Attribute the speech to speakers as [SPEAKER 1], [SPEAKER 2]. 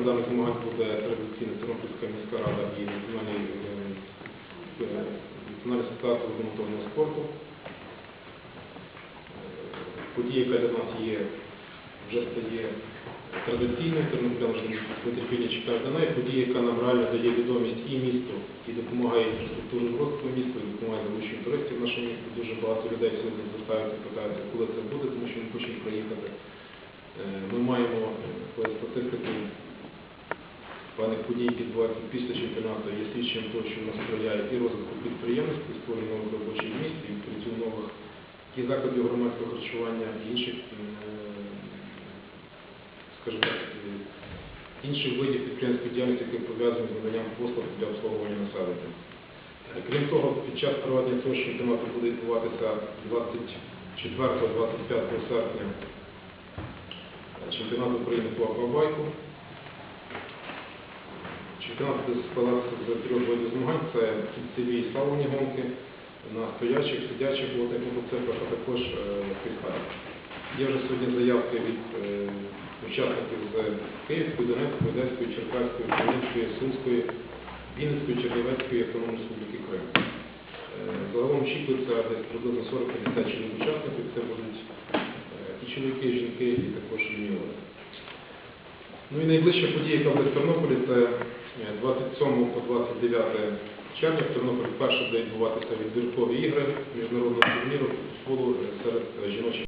[SPEAKER 1] Організатором даних змагань буде традиційна Тернопільська міська рада і Національна асоціація автомобільного спорту. Е, Подія, яка для нас є, вже стає традиційною, тернополяни вже з нетерпінням чекають на неї. Подія, яка нам реально дає відомість і місту, і допомагає інфраструктурному розвитку міста, і допомагає залученню туристів в наше місто. Дуже багато людей сьогодні звертаються, питаються, коли це буде, тому що ми хочемо приїхати. Е, Ми маємо е, статистику певних подій, які відбуваються після чемпіонату, є свідченням того, що в нас сприяє і розвитку підприємництва, і створення нових робочих місць, і відкриттю нових і закладів громадського харчування, і інших, е, скажімо так, е, інших видів підприємської діяльності, які пов'язані з наданням послуг для обслуговування населення. Е, Крім того, під час проведення цього чемпіонату буде відбуватися 24-25 серпня чемпіонат України по аквабайку. Чемпіонат буде складатися з трьох видів змагань. Це кільцеві і славні гонки на стоячих, сидячих водних мотоциклах, а також е, фрістайл. Є вже сьогодні заявки від е, учасників з Київської, Донецької, Одеської, Черкаської, Хмельницької, Сумської, Вінницької, Чернівецької Автономної Республіки Крим. Е, Загалом очікується десь приблизно 40-50 чоловік учасників. Це будуть і чоловіки, і жінки, і також юніори. Ну і найближча подія, яка буде в Тернополі, це е, 27 по 29 червня в Тернополі перший день відбуватися відбіркові ігри міжнародного турніру футболу е, серед е, жіночих.